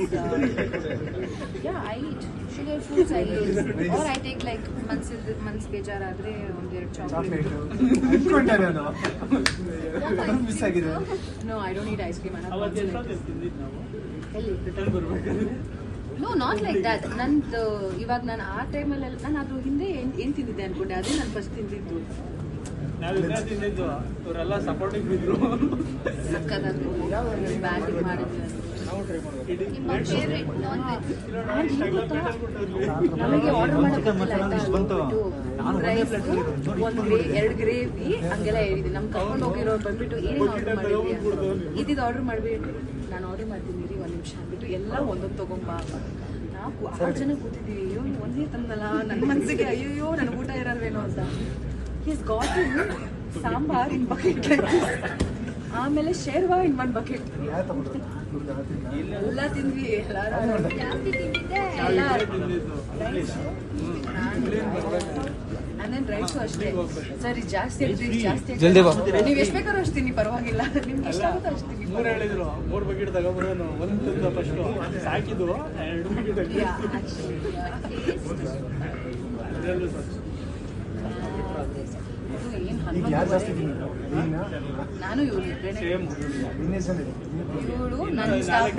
uh, yeah, I eat. Sugar foods. I eat, or I take like ಮನ್ಸ್ ಮನ್ಸ್ ಬೇಜಾರಾದ್ರೆ ಒಂದೆರಡು ಎರಡು ಚಾಕ್ಲೇಟ್ ನಾನು ಮಿಸ್ ಆಗಿದೆ. No I don't eat ice cream no not like that ನಂದು ಇವಾಗ ನಾನು ಆ ಟೈಮಲ್ಲಿ ನಾನು ಅದ್ರ ಹಿಂದೆ ಏನ್ ತಿಂದಿದ್ದೆ ಅನ್ಕೊಂಡೆ. ಅದೇ ನಾನು ಫಸ್ಟ್ ತಿಂದಿದ್ದು. ಇವರೆಲ್ಲ ಸಪೋರ್ಟಿಂಗ್ ಬಿದ್ರು ನಮಗೆ ಆರ್ಡರ್ ಮಾಡಕ್ಕೆ ಇಷ್ಟು ಬಂತು. ನಾನು ಒಂದೇ ರೈಸ್ plate ಹೇಳಿದ್ದು. ನೋಡಿ, ಒಂದು ಗ್ರೇವಿ ಎರಡು ಗ್ರೇವಿ ಹಂಗೆಲ್ಲ ಹೇಳಿದ್ವಿ ನಮ್ ಕರ್ಕೊಂಡು ಹೋಗಿರೋರು ಬಂದ್ಬಿಟ್ಟು ಏನೇನು ಆರ್ಡರ್ ಮಾಡಿದ್ವಿ ಇದಿದು ಆರ್ಡರ್ ಮಾಡ್ಬಿಟ್ಟು ನಾನು ಆರ್ಡರ್ ಮಾಡ್ತೀನಿ ರೀ ಒಂದು ನಿಮಿಷ ಅಂದ್ಬಿಟ್ಟು ಎಲ್ಲ ಒಂದೊಂದು ತಗೊಂಬಾ ನಾವು ಆರು ಜನ ಕೂತಿದ್ದೀವಿ ಅಯ್ಯೋ ಒಂದೇ ತಂದಲ್ಲ. ನನ್ನ ಮನಸ್ಸಿಗೆ ಅಯ್ಯೋ ನನಗೆ ಊಟ ಇರಲ್ವೇನೋ ಅಂತ. Is got sambar in bucket ಆಮೇಲೆ ಶೇರ್ವಾ ಇನ್ ಒನ್ ಬಕೆಟ್. ಎಲ್ಲ ತಿಂದ್ವಿ ಎಲ್ಲ ರೈಸು ಅಷ್ಟೇ. ಸರಿ ಜಾಸ್ತಿ ಜಾಸ್ತಿ. ನೀವು ಎಷ್ಟು ಬೇಕಾದ್ರೂ ಅಷ್ಟು ತಿನ್ನಿ ಪರವಾಗಿಲ್ಲ. ನಿಮ್ಗೆ ಇಷ್ಟ ಆಗುತ್ತೆ ಅಷ್ಟು ತಿನ್ನಿ ಮೂರು ಹೇಳಿದ್ರು ಮೂರು ಬಕೆಟ್ ತಗೊಂಡ್ಬರೋನು ಒಂದು ತಿಂದ ಫಸ್ಟು ಸಾಕಿದ್ದು ಎರಡು ಬಕೆಟ್ ನೀನಾ? ನಾನು ಇವಳು ಇದೆ? ಇವಳು ನನ್ನ ಸ್ಟಾಫ್